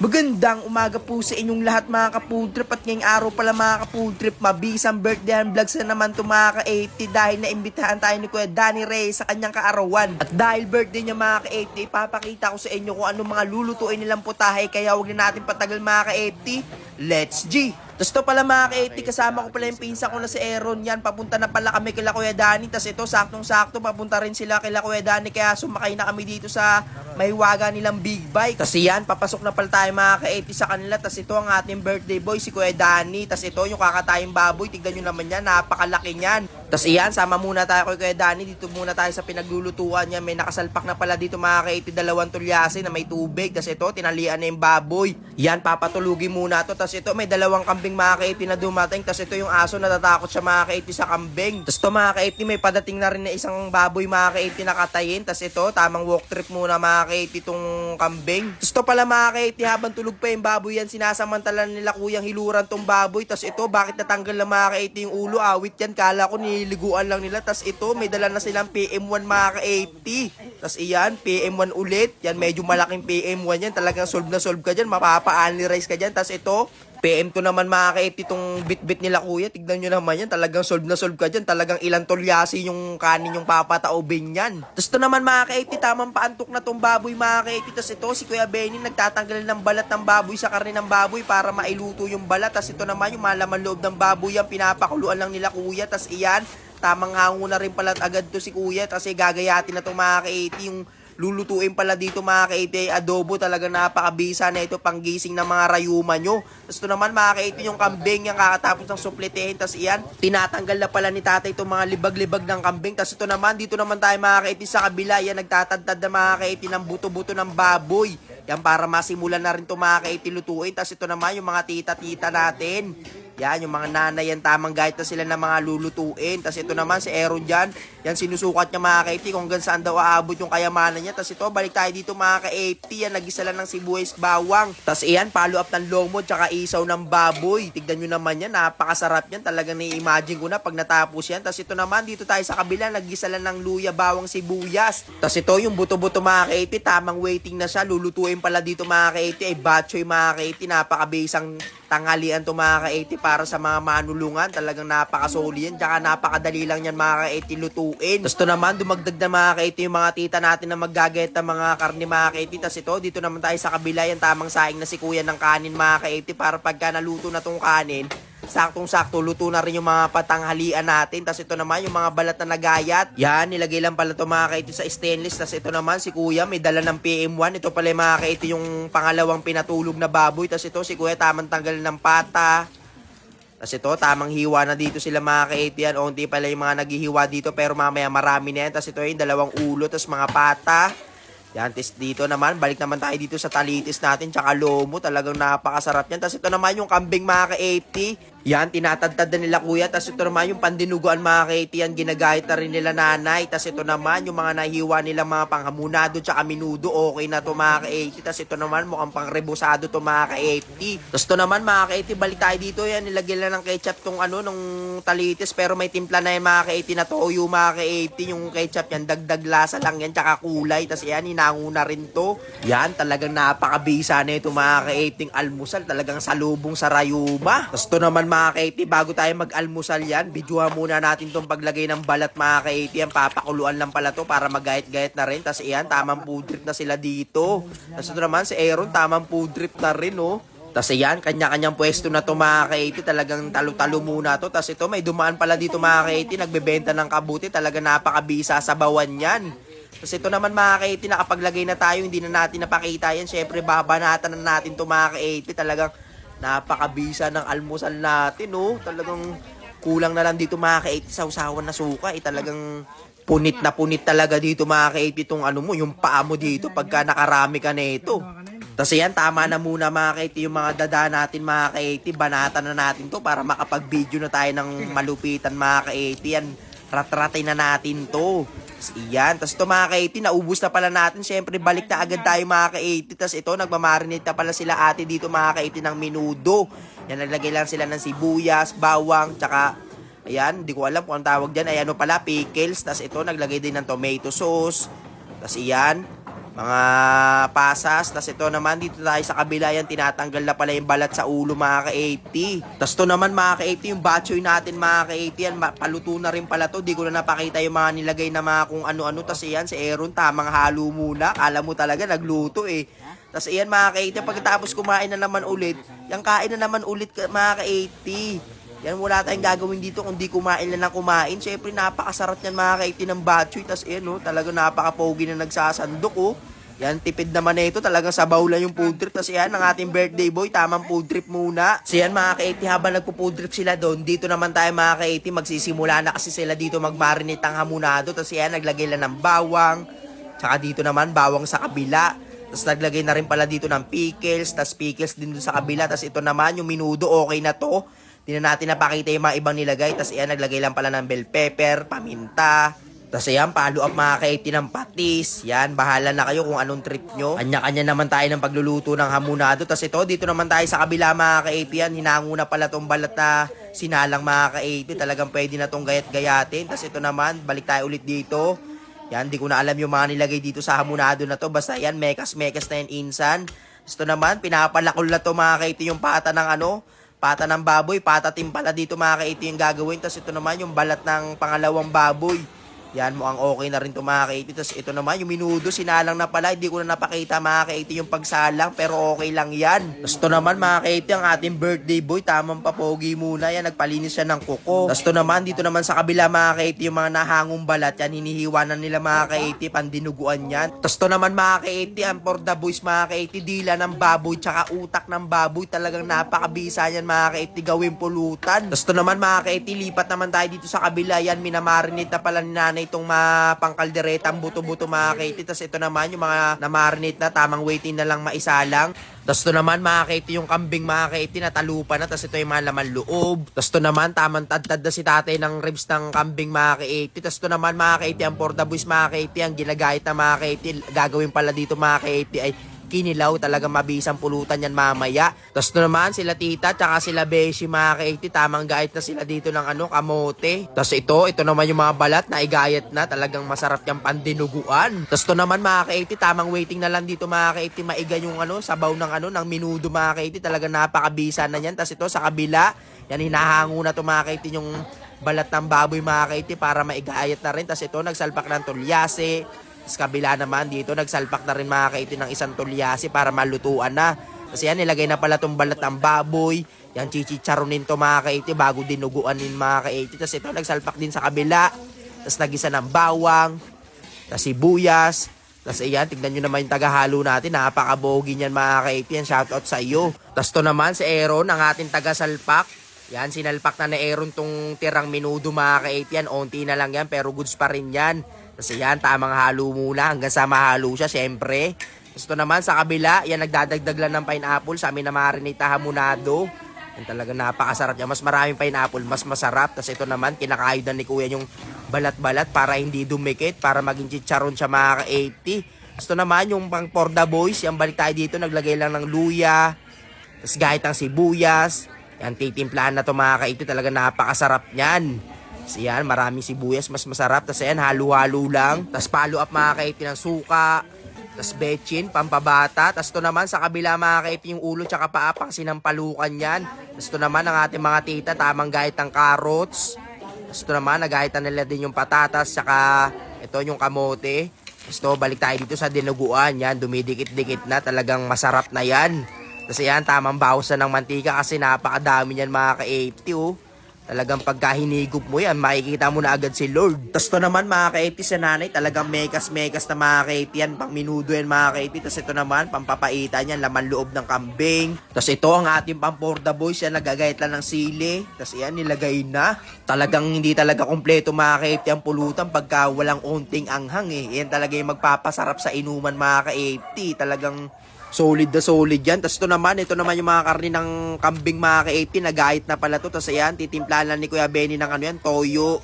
Magandang umaga po sa inyong lahat mga ka-food trip at ngayong araw pala mga ka-food trip mabisang birthday and vlogs na naman to mga ka-80 dahil naimbitahan tayo ni Kuya Danny Ray sa kanyang kaarawan. At dahil birthday niya mga ka-80, ipapakita ko sa inyo kung ano mga lulutuin nilang putahe kaya huwag na natin patagal mga ka-80. Let's G! Tapos to pala mga ka-80, kasama ko pala yung pinsa ko na si Aaron yan. Papunta na pala kami kila Kuya Danny. Tapos ito, saktong-sakto, papunta rin sila kila Kuya Danny. Kaya sumakay na kami dito sa mahiwaga nilang big bike. Tapos yan, papasok na pala tayo mga ka-80 sa kanila. Tapos ito ang ating birthday boy, si Kuya Danny. Tapos ito, yung kakatayang baboy. Tignan nyo naman yan, napakalaki niyan. Tapos iyan, sama muna tayo kay Danny. Dito muna tayo sa pinaglulutuan niya. May nakasalpak na pala dito mga ka-80, dalawang tulyase na may tubig. Tapos ito, tinalian na yung baboy. Yan, papatulugin muna to. Tapos ito, may dalawang kambing mga ka-80 na dumating. Tapos ito yung aso, natatakot siya mga ka-80 sa kambing. Tapos ito mga ka-80, may padating na rin na isang baboy mga ka-80 na katayin. Tapos ito, tamang walk trip muna mga ka-80 itong kambing. Tapos ito pala mga ka-80, habang tulog pa yung baboy yan, sinasamantala nila kuyang hiluran tong baboy. Tapos ito, bakit natanggal na mga ka-80 yung ulo? Awit yan, kala ko niliguan lang nila. Tapos ito, may dala na silang PM1 mga ka-80. Tapos iyan, PM1 ulit. Yan, medyo malaking PM1 yan. Talagang solve na solve ka dyan. Mapapa-analyze ka dyan. Tapos ito, PM2 naman mga ka-80 itong bit-bit nila kuya. Tignan nyo naman yan. Talagang solve na solve ka dyan. Talagang ilang tolyasi yung kanin yung papataobin yan. Tapos ito naman mga ka-80, tamang paantok na tong baboy mga ka-80. Tapos ito, si Kuya Benny nagtatanggal ng balat ng baboy sa karne ng baboy para mailuto yung balat. Tapos ito naman yung malaman loob ng baboy yan. Pinapakuluan lang nila kuya. Tapos iyan, tamang hango na rin pala agad to si kuya. Kasi gagayatin na tong mga ka-80 yung lulutuin pala dito mga ka-80 adobo talaga napakabisa na ito panggising ng mga rayuma nyo. Tapos ito naman mga ka-80 yung kambing yung kakatapos ng suplitehin. Tapos iyan, tinatanggal na pala ni tatay itong mga libag-libag ng kambing. Tapos ito naman, dito naman tayo mga ka-80 sa kabila. Yan, nagtatadtad na mga ka-80 ng buto-buto ng baboy. Yan, para masimulan na rin ito mga ka-80 lutuin. Tapos ito naman yung mga tita-tita natin. Yan, yung mga nanay yan, tamang guide na sila ng mga lulutuin. Tapos ito naman si Aaron dyan. Yan, sinusukat niya mga ka-80 kung hanggang saan daw aabot yung kayamanan niya. Tapos ito, balik tayo dito mga ka-80. Yan, nagisa lang ng sibuyas bawang. Tapos iyan, follow up ng lomo tsaka isaw ng baboy. Tignan nyo naman yan, napakasarap yan. Talagang nai-imagine ko na pag natapos yan. Tapos ito naman, dito tayo sa kabila, nagisa lang ng luya, bawang, sibuyas. Tapos ito, yung buto-buto mga ka-80, tamang waiting na siya. Lulutuin pala dito mga ka-80. Ay, batchoy mga ka-80, napakabisang tanghalian to mga ka-80 para sa mga manulungan. Talagang napakasoli yan. Tsaka napakadali lang yan mga ka-80 lutuin. Tapos naman, dumagdag na mga ka-80 yung mga tita natin na maggagayat ng mga karne mga ka-80. Tapos ito, dito naman tayo sa kabila yan. Tamang saing na si kuya ng kanin mga ka-80 para pagka naluto na tong kanin, saktong-sakto, luto na rin yung mga patanghalian natin. Tapos ito naman, yung mga balat na nagayat. Yan, nilagay lang pala ito mga kaito sa stainless. Tapos ito naman, si kuya, may dala ng PM1. Ito pala yung mga kaito yung pangalawang pinatulog na baboy. Tapos ito, si kuya, tamang tanggal ng pata. Tapos ito, tamang hiwa na dito sila mga ka-80 yan. O hindi pala yung mga naghihiwa dito pero mamaya marami na yan. Tapos ito yung dalawang ulo, tapos mga pata. Yan, tapos dito naman, balik naman tayo dito sa talitis natin, tsaka lomo. Talagang napakasarap yan. Tapos ito naman yung kambing mga ka-80. Yan, tinatadtad na nila kuya. Tapos ito naman yung pandinuguan mga ka-80 yan. Ginagayat na rin nila nanay. Tapos ito naman yung mga nahiwa nila mga panghamunado tsaka minudo. Okay na to mga ka-80. Tapos ito naman mukhang pang rebosado to mga ka-80. Tapos ito naman mga ka-80, balik tayo dito. Yan, nilagyan lang ng ketchup tong ano, nung talitis. Pero may timpla na yung mga ka-80 na toyo mga ka-80. Yung ketchup yan, dagdag lasa lang yan tsaka kulay. Tapos yan, hinango na rin to. Yan, talagang napakabisa na ito mga ka-80 almusal. Talagang salubong sa rayuma. Tapos ito naman mga ka-80, bago tayo mag-almusal yan, videohan muna natin tong paglagay ng balat mga ka-80. Yan, papakuluan lang pala to para magayat-gayat na rin. Tapos yan, tamang food trip na sila dito. Tapos ito naman, si Aaron, tamang food trip na rin, oh. Tapos ayan, kanya-kanyang pwesto na to mga ka-80. Talagang talo-talo muna to. Tapos ito, may dumaan pala dito mga ka-80. Nagbebenta ng kabuti. Talagang napakabisa sa bawan yan. Tapos ito naman mga ka-80, nakapaglagay na tayo. Hindi na natin napakita yan. Siyempre, babanatan na natin to mga ka-80. Talagang napakabisa ng almusal natin, oh. Talagang kulang na lang dito mga ka-80 sa usawan na suka. Eh, talagang punit na punit talaga dito mga ka-80 itong ano mo, yung paa mo dito pagka nakarami ka na ito. Tapos yan, tama na muna mga ka-80 yung mga dada natin mga ka-80. Banatan na natin to para makapag-video na tayo ng malupitan mga ka-80. Yan, rat-ratay na natin to. Tapos iyan. Tapos ito mga ka-80, naubos na pala natin. Siyempre, balik na agad tayo mga ka-80. Tapos ito, nagmamarinate na pala sila ate dito mga ka-80 ng minudo. Yan, naglagay lang sila ng sibuyas, bawang, tsaka Ayan, hindi ko alam kung ang tawag dyan. Ayan o pala, pickles. Tapos ito, naglagay din ng tomato sauce. Tapos iyan, mga pasas. Tapos ito naman, dito tayo sa kabila yan, tinatanggal na pala yung balat sa ulo mga ka-80. Tapos to naman mga ka-80, yung batchoy natin mga ka-80 yan, paluto na rin pala to. Di ko na napakita yung mga nilagay na mga kung ano-ano. Tapos yan, si Aaron, tamang halo muna. Kala mo talaga, nagluto eh. Tapos iyan mga ka-80, pagkatapos kumain na naman ulit, yung kain na naman ulit mga ka-80. Yan, wala tayong gagawin dito kundi kumain na ng kumain. Siyempre, napakasarap yan mga ka-80 ng batchoy. Tapos yan, oh, talaga napakapogi na nagsasandok, oh. Yan, tipid naman na ito. Talagang sabaw lang yung food trip. Tapos yan, ang ating birthday boy, tamang food trip muna. So yan, mga ka-80, habang nagpo-food trip sila doon, dito naman tayo mga ka-80, magsisimula na kasi sila dito mag-marinate ang hamonado. Tapos yan, naglagay lang ng bawang. Tsaka dito naman, bawang sa kabila. Tapos naglagay na rin pala dito ng pickles. Tapos pickles din doon sa kabila. Tapos ito naman, yung minudo, okay na to. Hindi na natin napakita yung mga ibang nilagay. Tapos yan, naglagay lang pala ng bell pepper, paminta. Tapos ayan, follow up mga kaiti ng patis. Yan, bahala na kayo kung anong trip nyo. Kanya-kanya naman tayo ng pagluluto ng hamonado. Tapos ito, dito naman tayo sa kabila mga kaiti yan. Hinango na pala tong balat na sinalang mga kaiti. Talagang pwede na tong gayat-gayatin. Tapos ito naman, balik tayo ulit dito. Yan, di ko na alam yung mga nilagay dito sa hamonado na to. Basta yan, mekas-mekas na yan insan. Ito naman, pinapalakol na to mga kaiti yung pata ng ano, pata ng baboy, pata timpala dito mga kaiti yung gagawin. Tapos ito naman yung balat ng pangalawang baboy. Yan, mukhang okay na rin ito mga kaiti. Tapos ito naman, yung minudo, sinalang na pala. Hindi ko na napakita mga kaiti yung pagsalang, pero okay lang yan. Tapos ito naman mga kaiti, ang ating birthday boy, tamang papogi muna. Yan, nagpalinis siya ng kuko. Tapos ito naman, dito naman sa kabila mga kaiti, yung mga nahangong balat, yan, hinihiwa na nila mga kaiti, pandinuguan yan. Tapos ito naman mga kaiti, ang for the boys mga kaiti, dila ng baboy, tsaka utak ng baboy. Talagang napakabisa yan mga kaiti, gawin pulutan. Tapos ito naman mga kaiti, lipat naman tayo dito sa kabila. Yan, minamarinate na pala ni nanay itong mga pangkaldereta, ang buto-buto mga kaiti. Tapos ito naman, yung mga namarinate na, tamang waiting na lang maisalang. Tapos ito naman mga kaiti, yung kambing mga kaiti, natalupa na. Tapos ito yung mga laman loob. Tapos ito naman, tamang tad-tad na si tatay ng ribs ng kambing mga kaiti. Tapos ito naman mga kaiti, ang for the boys mga kaiti, ang ginagayat na mga kaiti, gagawin pala dito mga kaiti ay kinilaw talaga mabisang pulutan yan mamaya. Tapos ito naman sila tita tsaka sila beshi mga kaiti tamang gayat na sila dito ng ano kamote. Tapos ito, ito naman yung mga balat na igayat na talagang masarap yung pandinuguan. Tapos ito naman mga kaiti tamang waiting na lang dito mga kaiti maiga yung ano sabaw ng ano ng minudo mga kaiti talagang napakabisa na yan. Tapos ito sa kabila yan hinahango na to mga kaiti yung balat ng baboy mga kaiti para maigayat na rin. Tapos ito nagsalpak ng tulyase. Sa kabila naman dito, nagsalpak na rin mga kaiti ng isang tulyasi para malutuan na. Kasi yan, nilagay na pala tong balat ng baboy. Yan, chichicharonin to mga kaiti bago dinuguanin mga kaiti. Tapos ito, nagsalpak din sa kabila. Tapos nagisa ng bawang. Tapos sibuyas. Tapos ayan, tignan nyo naman yung tagahalo natin. Napakabogi niyan mga. Yan, shoutout sa iyo. Tapos to naman si Aaron, ang ating tagasalpak. Yan, sinalpak na ni Aaron tong tirang minudo mga kaiti. Yan, onti na lang yan, pero goods pa rin yan. Kasi yan, tamang halo muna hanggang sa mahalo siya, syempre. Tapos ito naman sa kabila, yan nagdadagdag lang ng pineapple sa amin na marinate na hamonado. Yan talaga napakasarap yan. Mas maraming pineapple, mas masarap. Tapos ito naman, kinakayod na ni kuya yung balat-balat para hindi dumikit, para maging chicharon siya mga ka-80. Tapos ito naman, yung pang the boys, yan balik tayo dito, naglagay lang ng luya, tapos gahit ng sibuyas. Yan, titimplahan na to mga ka-80. Talaga napakasarap yan. Tapos yan, maraming sibuyas, mas masarap. Tapos yan, halo-halo lang. Tapos follow up mga kaiti ng suka. Tapos bechin, pampabata. Tapos to naman sa kabila mga kaiti yung ulo tsaka paa pang sinampalukan yan. Tapos to naman ang ating mga tita, tamang gahit ng carrots. Tapos to naman, nagahitan nila din yung patatas tsaka ito yung kamote. Tapos to, balik tayo dito sa dinuguan. Yan, dumidikit-dikit na. Talagang masarap na yan. Tapos yan, tamang bawasan ng mantika kasi napakadami niyan mga ka-80 oh. Talagang pagka hinigop mo yan, makikita mo na agad si Lord. Tapos to naman mga ka-80 sa nanay, talagang mekas-mekas na mga ka-80 yan. Pang minudo yan mga ka-80. Tapos ito naman, pampapaitan yan, laman loob ng kambing. Tapos ito ang ating the boys, yan nagagayat lang ng sili. Tapos yan, nilagay na. Talagang hindi talaga kompleto mga ka-80 ang pulutan pagka walang unting anghang eh. Yan talaga yung magpapasarap sa inuman mga ka-80. Talagang Solid na solid yan. Tapos ito naman, ito naman yung mga karne ng kambing mga ka-80. Nagayit na pala to. Tapos ayan, titimplahan lang ni Kuya Benny ng ano yan, toyo.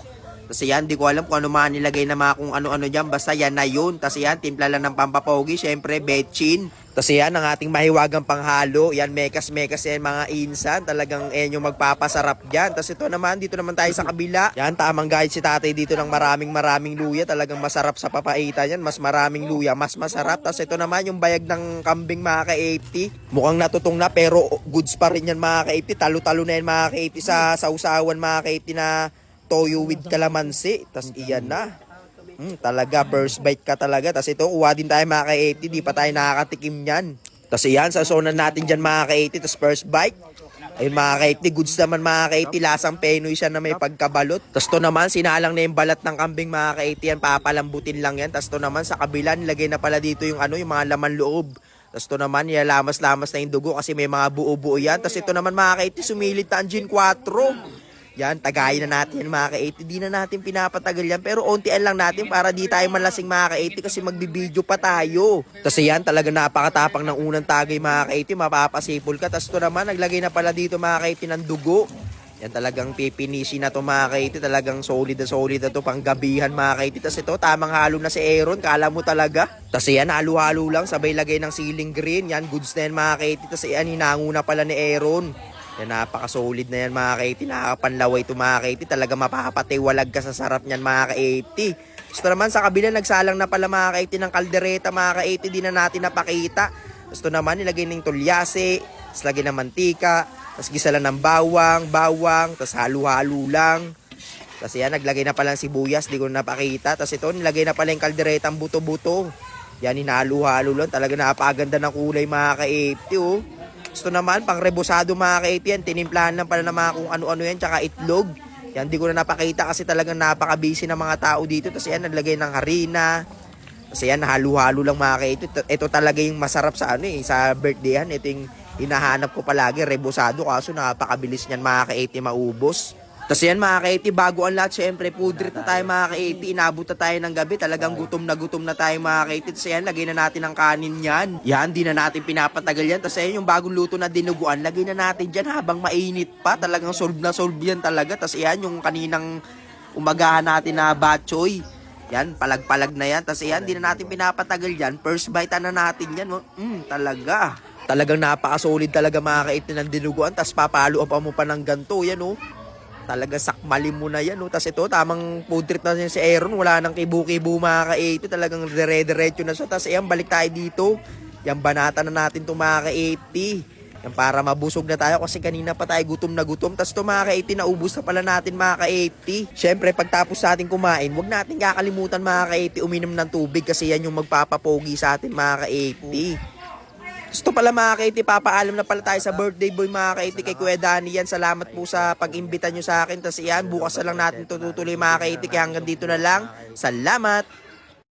Tapos yan, di ko alam kung ano mga nilagay na mga kung ano-ano dyan. Basta yan na yun. Tapos yan, timpla lang ng pampapogi. Siyempre, betchin. Tapos yan, ang ating mahiwagang panghalo. Yan, mekas-mekas yan mga insan. Talagang yan yung magpapasarap dyan. Tapos ito naman, dito naman tayo sa kabila. Yan, tamang guide si tatay dito ng maraming maraming luya. Talagang masarap sa papaita yan. Mas maraming luya, mas masarap. Tapos ito naman, yung bayag ng kambing mga ka-80. Mukhang natutong na, pero goods pa rin yan mga ka-80. Talo-talo na yan mga ka-80 sa sausawan mga ka-80 na toyo with calamansi. Tapos iyan na. Hmm, talaga, first bite ka talaga. Tapos ito, uwa din tayo mga ka-80. Di pa tayo nakakatikim yan. Tapos iyan, sa zona natin dyan mga ka-80. Tapos first bite. Ayun mga ka-80, goods naman mga ka-80. Lasang penoy siya na may pagkabalot. Tapos to naman, sinalang na yung balat ng kambing mga ka-80 yan. Papalambutin lang yan. Tapos to naman, sa kabila, nilagay na pala dito yung ano, yung mga laman loob. Tapos to naman, nilalamas-lamas na yung dugo kasi may mga buo-buo yan. Tapos ito naman mga ka-80, sumilit na ang Gin 4. Yan, tagayin na natin mga ka-80. Di na natin pinapatagal yan. Pero ontian lang natin para di tayo malasing mga ka-80 kasi magbibideo pa tayo. Tapos yan, talaga napakatapang ng unang tagay mga ka-80. Mapapasipol ka. Tapos to naman, naglagay na pala dito mga ka-80 ng dugo. Yan talagang pipinishi na to mga ka-80. Talagang solid na solid na to panggabihan mga ka-80. Tapos ito, tamang halo na si Aaron. Kala mo talaga. Tapos yan, halo-halo lang. Sabay lagay ng ceiling green. Yan, goods na yan mga ka-80. Tapos yan, hinango na pala ni Aaron. Yan, napaka-solid na yan mga ka-80. Nakakapanlaway ito mga ka-80. Talaga mapapatiwalag ka sa sarap niyan mga ka-80. Gusto naman sa kabila, nagsalang na pala mga ka-80 ng kaldereta mga ka-80. Di na natin napakita. Gusto naman, nilagay ng tulyase. Tapos lagay ng mantika. Tapos gisa lang ng bawang, bawang. Tapos halo-halo lang. Tapos yan, naglagay na pala ng sibuyas. Di ko na napakita. Tapos ito, nilagay na pala yung kaldereta ang buto-buto. Yan, hinalo-halo lang. Talaga napakaganda ng kulay mga ka-80 oh. Gusto naman, pang rebosado mga ka yan, tinimplahan lang pala ng mga kung ano-ano yan, tsaka itlog. Yan, di ko na napakita kasi talagang napaka-busy ng mga tao dito. Tapos yan, naglagay ng harina. Tapos yan, halo-halo lang mga ka ito. Ito talaga yung masarap sa ano eh, sa birthday yan. Ito yung hinahanap ko palagi, rebosado. Kaso napakabilis niyan mga ka maubos. Tapos yan mga ka bago ang lahat, syempre, pudrit na tayo mga ka inabot na tayo ng gabi, talagang gutom na gutom na tayo mga ka Tapos yan, lagay na natin ang kanin yan. Yan, di na natin pinapatagal yan. Tapos yan, yung bagong luto na dinuguan, lagay na natin dyan habang mainit pa. Talagang solve na solve yan talaga. Tapos yan, yung kaninang umagahan natin na batchoy. Yan, palag-palag na yan. Tapos yan, di na natin pinapatagal yan. First bite na natin yan. Mm, talaga. Talagang napaka-solid talaga mga ka ng dinuguan. Tapos papalo pa mo pa ng ganto. Yan oh. Talaga sakmali mo na yan. No? Tapos ito, tamang food trip na yan si Aaron. Wala nang kibu-kibu mga ka-80. Talagang dire-diretso na siya. Tapos ayan, balik tayo dito. Yan, banata na natin itong mga ka-80. Yan, para mabusog na tayo kasi kanina pa tayo gutom na gutom. Tapos ito mga ka-80, naubos na pala natin mga ka-80. Siyempre, pagtapos sa ating kumain, wag natin kakalimutan mga ka-80 uminom ng tubig kasi yan yung magpapapogi sa atin mga ka-80. Gusto pala mga kaiti, papaalam na pala tayo sa birthday boy mga kaiti kay Kuya Danny yan. Salamat po sa pag-imbita nyo sa akin. Tapos yan, bukas na lang natin tututuloy mga kaiti. Kaya hanggang dito na lang. Salamat!